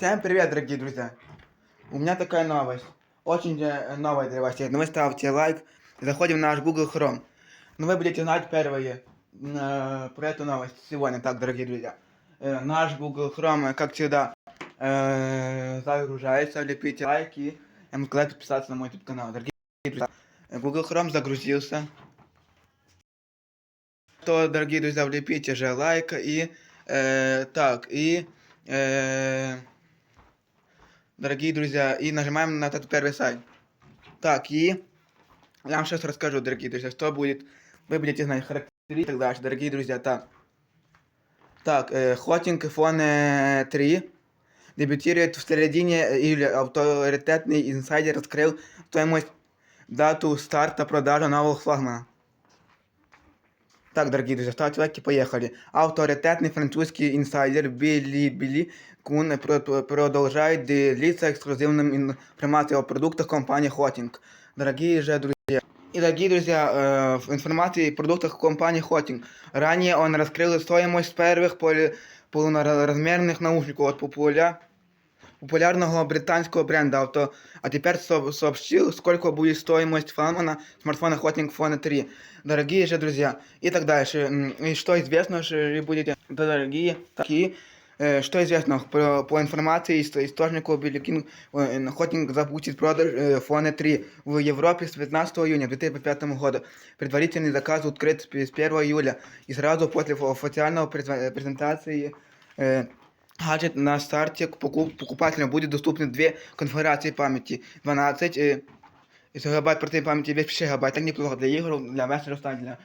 Всем привет, дорогие друзья! У меня такая новость. Очень э, новая для вас. Ну вы ставьте лайк, заходим в наш Google Chrome. Ну вы будете знать первые э, про эту новость сегодня, так, дорогие друзья. Э, наш Google Chrome, э, как всегда, э, загружается, лепите лайки. Я могу подписаться на мой YouTube канал. Дорогие друзья, Google Chrome загрузился. То, дорогие друзья, влепите же лайк и э, так, и э, дорогие друзья, и нажимаем на этот первый сайт. Так, и я вам сейчас расскажу, дорогие друзья, что будет. Вы будете знать характеристики и так дальше, дорогие друзья. Так, так э, Хотинг iPhone 3 дебютирует в середине июля. Авторитетный инсайдер раскрыл стоимость дату старта продажи нового флагмана. Так, дорогие друзья, ставьте лайки, поехали. Авторитетный французский инсайдер Билли Билли Кун про- про- продолжает делиться эксклюзивной информацией о продуктах компании Hotting. Дорогие же друзья, и дорогие друзья, э, в информации о продуктах компании Hotting. Ранее он раскрыл стоимость первых поли- полноразмерных наушников от популя популярного британского бренда авто, а теперь со- сообщил, сколько будет стоимость флагмана смартфона Hotting Phone 3. Дорогие же друзья, и так дальше. М, И что известно, что вы будете, да, дорогие, такие, э, что известно про, по информации из источника Беликин Hotting запустит продаж э, Phone 3 в Европе с 15 июня 2005 года. Предварительный заказ открыт с 1 июля и сразу после официального преза- презентации э, гаджет на старте к покуп- покупателям будет доступны две конфигурации памяти 12 э, гигабайт оперативной памяти 256 гигабайт. Так неплохо для игр, для мессенджеров, для э,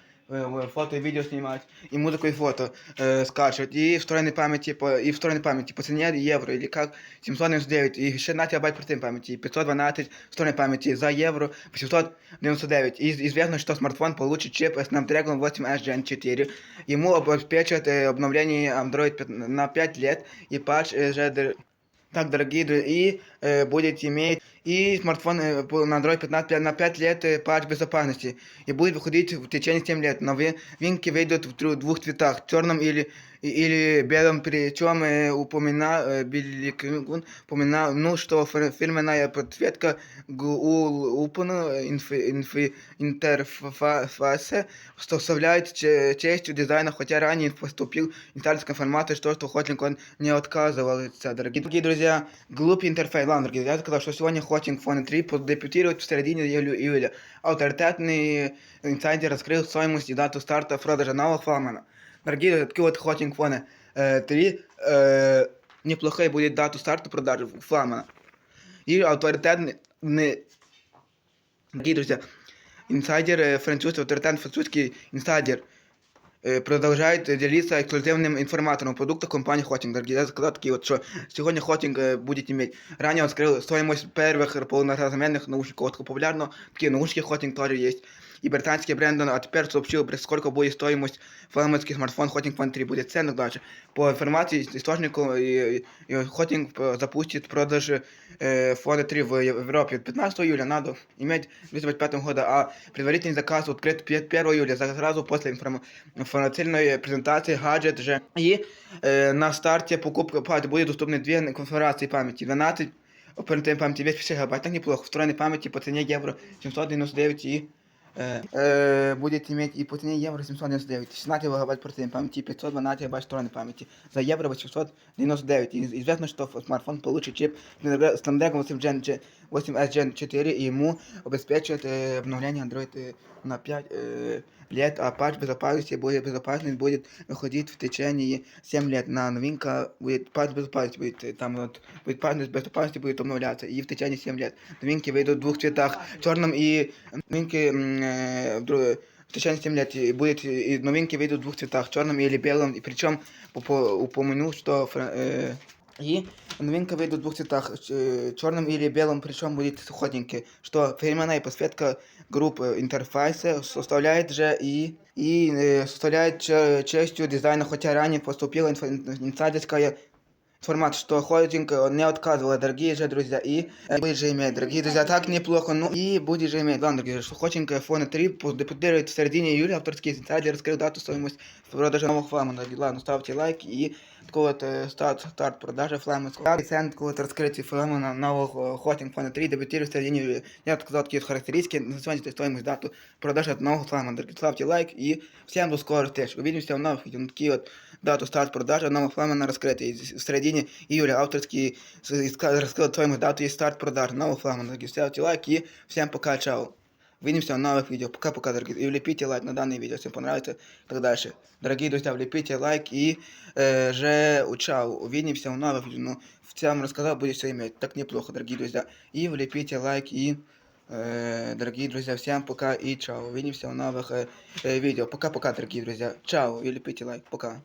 фото и видео снимать, и музыку и фото э, скачивать, и встроенной памяти, по, и встроенной памяти по цене евро, или как 799, и 16 гигабайт оперативной памяти, и 512 встроенной памяти за евро 899. И известно, что смартфон получит чип Snapdragon 8S Gen 4. Ему обеспечат э, обновление Android пят- на 5 лет, и патч э, же др- так, дорогие друзья, и э, будете иметь и смартфон э, по- на Android 15 на 5 лет э, патч безопасности. И будет выходить в течение 7 лет. Новинки выйдут в тру- двух цветах, черном или, и- или белом. Причем э, упомина, э, Билли упоминал, ну, что фир- фирменная подсветка инфи, интерфейса составляет че- частью дизайна, хотя ранее поступил информация информация, что, что Хотинг он не отказывался. Дорогие, дорогие друзья, глупый интерфейс. Ладно, дорогие, я сказал, что сегодня Хотинг Phone 3 дебютирует в середине июля. Авторитетный инсайдер раскрыл стоимость и дату старта продажи нового флагмана. Дорогие друзья, такие вот Хотинг Phone э, 3 э, неплохая будет дату старта продажи флагмана. И авторитетный Дорогие друзья, инсайдер э, французский, авторитетный французский инсайдер э, продолжает делиться эксклюзивным информатором о продуктах компании Хотинг. Дорогие, я сказал такие вот, что сегодня Хотинг э, будет иметь. Ранее он скрыл стоимость первых полноразмерных наушников от популярного. Такие наушники Хотинг тоже есть. И британский бренд, а теперь сообщил, сколько будет стоимость флагманский смартфон Хотинг Phone 3 будет цену даже. По информации из источника, и, и Хотинг э, запустит продажи э, Phone 3 в Европе 15 июля, надо иметь 2025 года, а предварительный заказ открыт 1 июля, за- сразу после информ- информационной презентации гаджет же. И э, на старте покупка памяти будет доступны две конфигурации памяти, 12 оперативной памяти 256 гигабайт, так неплохо, встроенной памяти по цене евро 799 и э, э, будет иметь и по цене евро 799, 16 гигабайт оперативной памяти, 512 гигабайт встроенной памяти, за евро 899. И известно, что смартфон получит чип Snapdragon 8 Gen, G- 8S Gen 4, и ему обеспечат э, обновление Android э, на 5 э, лет, а патч безопасности будет безопасность будет выходить в течение 7 лет. На новинка будет патч безопасности, будет э, там вот, будет патч безопасности будет обновляться, и в течение 7 лет. Новинки выйдут в двух цветах, черном и новинки м, э, в дру- в течение 7 лет и будет и новинки выйдут в двух цветах, черном или белом, и причем упомянул, что фра- э, и новинка выйдет в двух цветах, черном или белом, причем будет ходненький, что фирменная подсветка группы интерфейса составляет же и, и э, составляет ча- частью дизайна, хотя ранее поступила инфо- инсайдерская информация, что холдинг э, не отказывал, дорогие же друзья, и э, будет же иметь, дорогие друзья, так неплохо, ну и будет же иметь, ладно, дорогие, что холдинг iPhone 3 дебютирует в середине июля, авторский инсайдер раскрыл дату стоимость продажи новых флагманов, ладно, ставьте лайки и такой вот э, старт, старт продажи флемовского. Цент, такой вот раскрытие флема на нового хотинг фона 3 дебютирует в середине июля. Я сказал такие вот характеристики, называйте стоимость дату продажи от нового флема. Дорогие, ставьте лайк и всем до скорых встреч. Увидимся в новых видео. Ну, такие вот дату старт продажи нового флема на раскрытие. В середине июля авторский с- иска- раскрыл стоимость дату и старт продаж нового флема. Дорогие, ставьте лайк и всем пока, чао. Увидимся в новых видео. Пока-пока, дорогие. И влепите лайк на данное видео, если понравится и так дальше. Дорогие друзья, влепите лайк и э, же чао. Увидимся в новых видео. Ну, в целом рассказал, будет все иметь. Так неплохо, дорогие друзья. И влепите лайк и... э, дорогие друзья, всем пока и чао. Увидимся в новых э, э, видео. Пока-пока, дорогие друзья. Чао и лепите лайк. Пока.